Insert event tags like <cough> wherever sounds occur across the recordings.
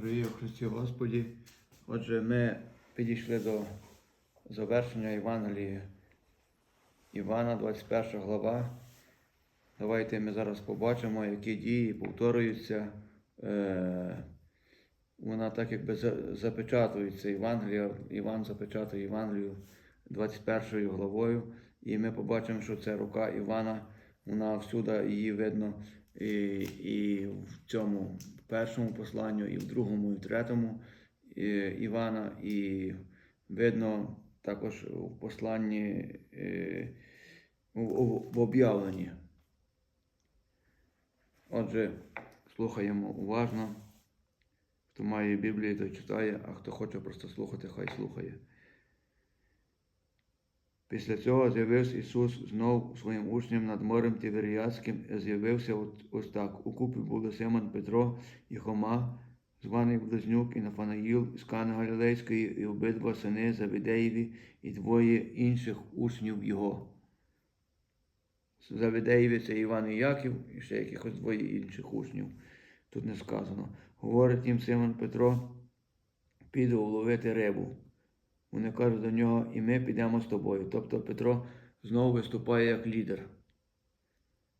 Дорогі Христі Господі, отже, ми підійшли до завершення Євангелії Івана, 21 глава. Давайте ми зараз побачимо, які дії повторюються. Е, Вона так якби запечатується Євангелія, Іван запечатує Євангелію 21 главою, і ми побачимо, що це рука Івана, вона всюди її видно і, і в цьому першому посланню, і в другому, і в третьому і, Івана, і видно також в посланні е, в, в, в об'явленні. Отже, слухаємо уважно. Хто має Біблію, той читає, а хто хоче просто слухати, хай слухає. Після цього з'явився Ісус знов своїм учням над морем Тиверіадським, і з'явився ось так. У купі були Симон Петро і Хома, званий Близнюк, і Нафанаїл з Кани Галілейської, і обидва сини Завідеєві, і двоє інших учнів його. Завідеєві це Іван і Яків, і ще якихось двоє інших учнів. Тут не сказано. Говорить їм Симон Петро, піду ловити рибу. Вони кажуть до нього, і ми підемо з тобою. Тобто Петро знову виступає як лідер.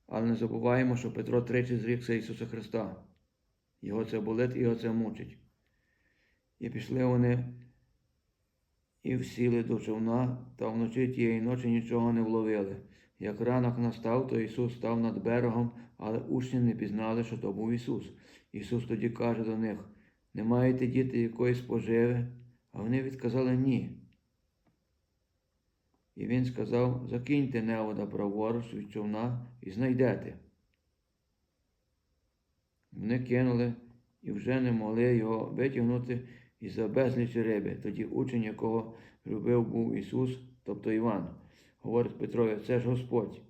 Але не забуваємо, що Петро тричі зрікся Ісуса Христа. Його це болить його це мучить. І пішли вони і всіли до човна, та вночі тієї ночі нічого не вловили. Як ранок настав, то Ісус став над берегом, але учні не пізнали, що то був Ісус. Ісус тоді каже до них: Не маєте діти якоїсь поживи? А вони відказали ні. І він сказав: Закиньте невода праворуч від човна і знайдете. Вони кинули і вже не могли його витягнути із за безлічі риби. Тоді учень, якого любив був Ісус, тобто Іван, говорить Петрові, це ж Господь.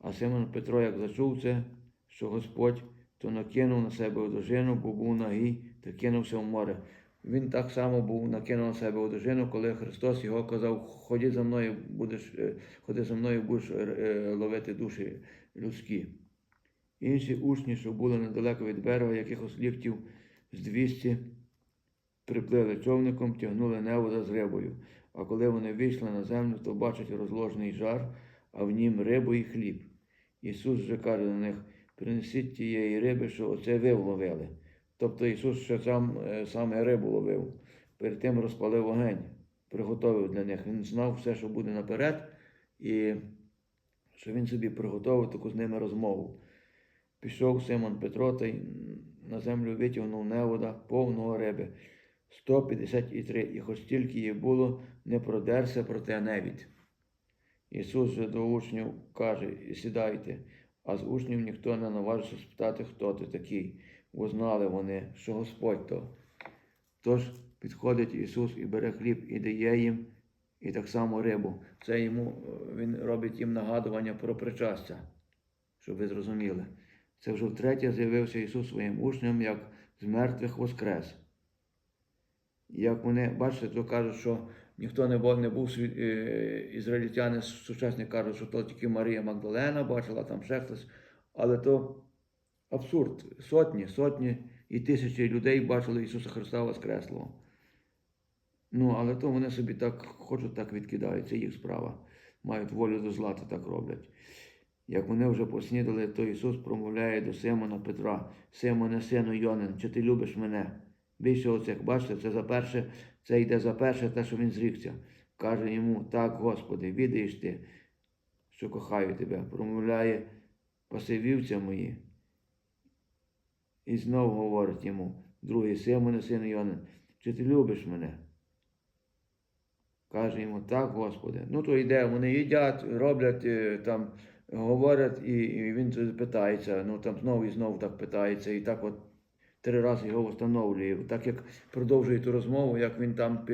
А Симон Петро, як зачув це, що Господь, то накинув на себе одежину, бо був нагий, та кинувся в море. Він так само був накинув на себе одежину, коли Христос його казав, ходи за мною, будеш, е, ходи за мною, будеш е, ловити душі людські. Інші учні, що були недалеко від берега, якихось ліфтів з 200, приплили човником, тягнули невода з рибою. А коли вони вийшли на землю, то бачать розложений жар, а в нім рибу і хліб. Ісус же каже до них: принесіть тієї риби, що оце ви вловили. Тобто Ісус ще сам, е, саме рибу ловив, перед тим розпалив вогонь, приготовив для них. Він знав все, що буде наперед, і що він собі приготовив таку з ними розмову. Пішов Симон Петро та на землю витягнув невода повного риби. 153, і хоч тільки їх було, не продерся проте невід. Ісус же до учнів каже, сідайте, а з учнів ніхто не наважився спитати, хто ти такий, бо знали вони, що Господь то. Тож підходить Ісус і бере хліб і дає їм, і так само рибу. Це йому, е, Він робить їм нагадування про причастя, щоб ви зрозуміли. Це вже втретє з'явився Ісус своїм учням, як з мертвих воскрес. Як вони, бачите, то кажуть, що ніхто не був, не був е, ізраїльтяни сучасні кажуть, що то тільки Марія Магдалена бачила, там ще хтось. Але то абсурд. Сотні, сотні і тисячі людей бачили Ісуса Христа Воскреслого. Ну, але то вони собі так хочуть, так відкидають, це їх справа. Мають волю до зла, то так роблять. Як вони вже поснідали, то Ісус промовляє до Симона Петра, Симоне, сину Йонин, чи ти любиш мене? Більше оцих, бачите, це за перше, це йде за перше, те, що він зрікся. Каже йому, так, Господи, відаєш ти, що кохаю тебе, промовляє пасивівця мої. І знов говорить йому, другий Симоне, син Йонин, чи ти любиш мене? Каже йому, так, Господи. Ну то йде, вони їдять, роблять е, там, говорять, і, і він питається, ну там знову і знову так питається, і так от три рази його встановлює. Так як продовжує ту розмову, як він там,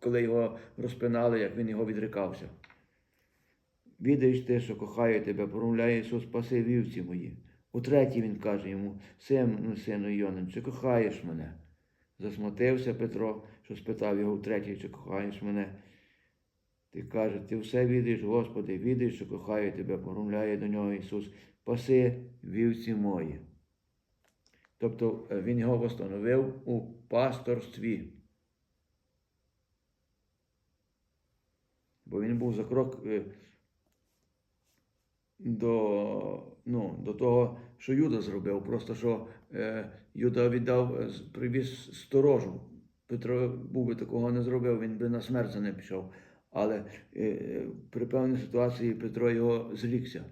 коли його розпинали, як він його відрікався. Відаєш те, що кохаю тебе, промовляє Ісус, спаси вівці мої. Утретє він каже йому, сину, сину Йонин, чи кохаєш мене? Засмутився Петро, що спитав його втретє, чи кохаєш мене. Ти каже, ти все відаєш, Господи, відаєш, що кохаю тебе, промовляє до нього Ісус, паси вівці мої. Тобто е, він його встановив у пасторстві. Бо він був за крок е, до, ну, до того, що Юда зробив. Просто що е, Юда віддав, е, привіз сторожу. Петро був би такого не зробив, він би на смерть ним пішов. Але е, при певній ситуації Петро його зрікся.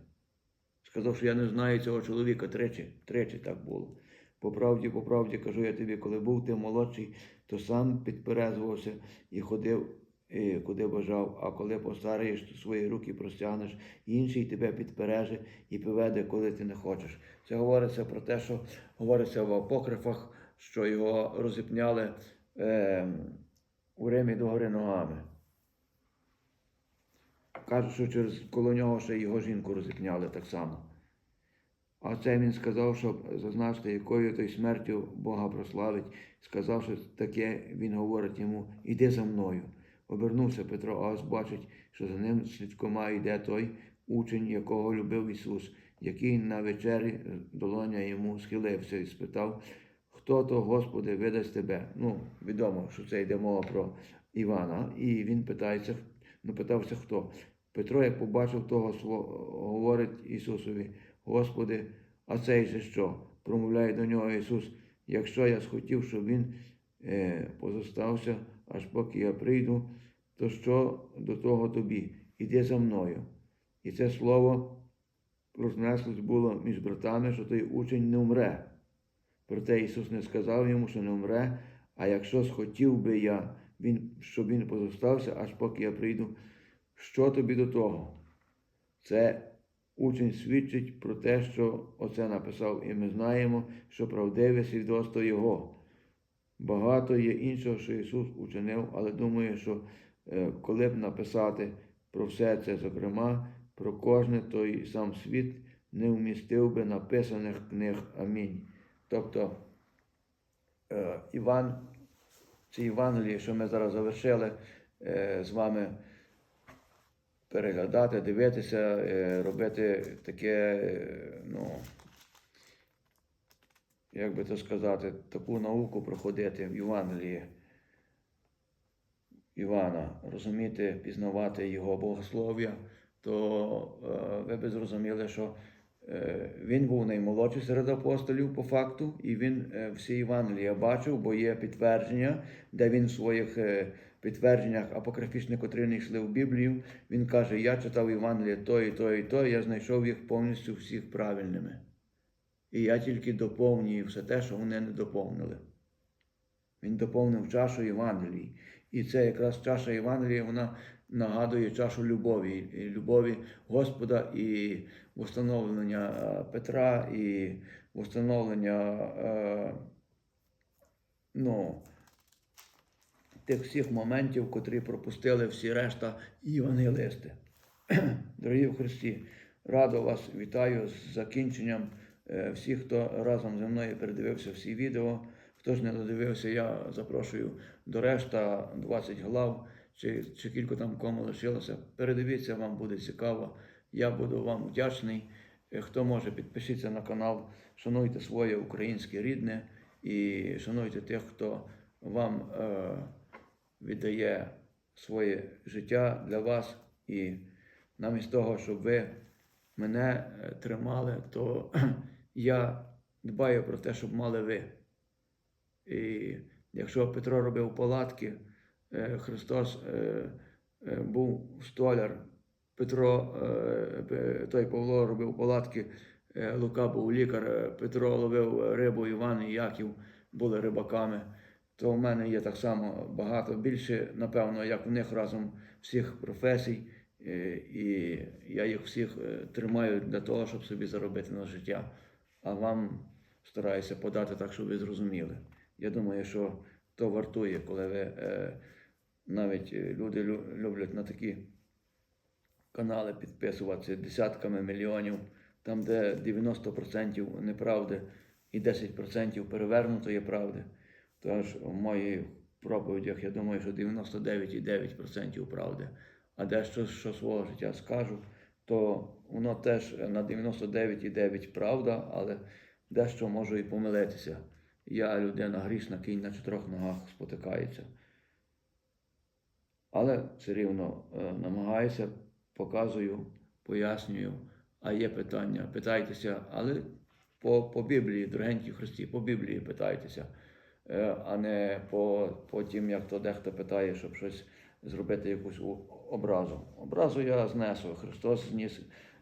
Сказав, що я не знаю цього чоловіка тричі, тричі так було. По правді, по правді кажу я тобі, коли був ти молодший, то сам підперезувався і ходив, куди бажав, а коли постараєш, то свої руки простягнеш, інший тебе підпереже і поведе, коли ти не хочеш. Це говориться про те, що говориться в апокрифах, що його розіпняли е, у Римі догори ногами. Кажуть, що через коло нього ще його жінку розіпняли так само. А це він сказав, щоб зазначити, якою той смертю Бога прославить. Сказав, що таке він говорить йому, іди за мною. Обернувся Петро, а ось бачить, що за ним слідкома йде той учень, якого любив Ісус, який на вечері долоня йому схилився і спитав, хто то, Господи, видасть тебе. Ну, відомо, що це йде мова про Івана. І він питається, ну, питався хто. Петро, як побачив того говорить Ісусові, Господи, а цей же що? Промовляє до нього Ісус, якщо я схотів, щоб він е, позостався, аж поки я прийду, то що до того тобі? Іди за мною. І це слово рознеслось було між братами, що той учень не вмре. Проте Ісус не сказав йому, що не вмре, а якщо схотів би я, він, щоб він позостався, аж поки я прийду, що тобі до того? Це учень свідчить про те, що оце написав, і ми знаємо, що правдиве свідоцтво Його. Багато є іншого, що Ісус учинив, але думаю, що е, коли б написати про все це, зокрема, про кожне, той сам світ не вмістив би написаних книг. Амінь. Тобто е, Іван, ці Євангелії, що ми зараз завершили е, з вами переглядати, дивитися, робити таке, ну, як би то сказати, таку науку проходити в Євангелії Івана, розуміти, пізнавати його богослов'я, то е, ви би зрозуміли, що е, він був наймолодший серед апостолів по факту, і він е, всі Євангелія бачив, бо є підтвердження, де він в своїх підтвердженнях апокрифічних, котрі не йшли в Біблію, він каже: Я читав Євангеліє то і то, і то, я знайшов їх повністю всіх правильними. І я тільки доповнюю все те, що вони не доповнили. Він доповнив чашу Євангелії. І це якраз чаша Євангелія, вона нагадує чашу любові, любові Господа і встановлення е, Петра, і встановлення е, ну, тих всіх моментів, котрі пропустили всі решта євангелисти. <clears throat> Дорогі в Христі, радо вас вітаю з закінченням. Е, Всі, хто разом зі мною передивився всі відео, хто ж не додивився, я запрошую до решта 20 глав, чи, чи кілька там кому лишилося. Передивіться, вам буде цікаво. Я буду вам вдячний. Е, Хто може, підпишіться на канал, шануйте своє українське рідне і шануйте тих, хто вам е, віддає своє життя для вас. І намість того, щоб ви мене е, тримали, то я дбаю про те, щоб мали ви. І якщо Петро робив палатки, е, Христос е, е, був столяр, Петро, той Павло робив палатки, Лука був лікар, Петро ловив рибу, Іван і Яків були рибаками. То в мене є так само багато більше, напевно, як в них разом всіх професій. І я їх всіх тримаю для того, щоб собі заробити на життя. А вам стараюся подати так, щоб ви зрозуміли. Я думаю, що то вартує, коли ви е, навіть е, люди люблять на такі канали підписуватися десятками мільйонів, там, де 90% неправди і 10% перевернутої правди. Тож в моїх проповідях я думаю, що 99,9% правди. А дещо, що свого життя скажу, то воно теж на 99,9 правда, але дещо можу і помилитися. Я людина грішна, кінь на чотирьох ногах спотикається. Але все рівно е, намагаюся, показую, пояснюю, а є питання, питайтеся, але по, по Біблії, дорогенькі Христі, по Біблії питайтеся, Е, а не по, по тим, як то дехто питає, щоб щось зробити якусь образу. Образу я знесу. Христос зніс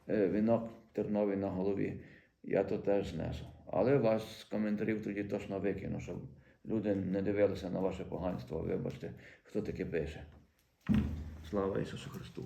е, вінок терновий на голові. Я то теж знесу. Але вас з коментарів тоді точно викину, щоб люди не дивилися на ваше поганство. Вибачте, хто таке пише. Слава Ісусу Христу!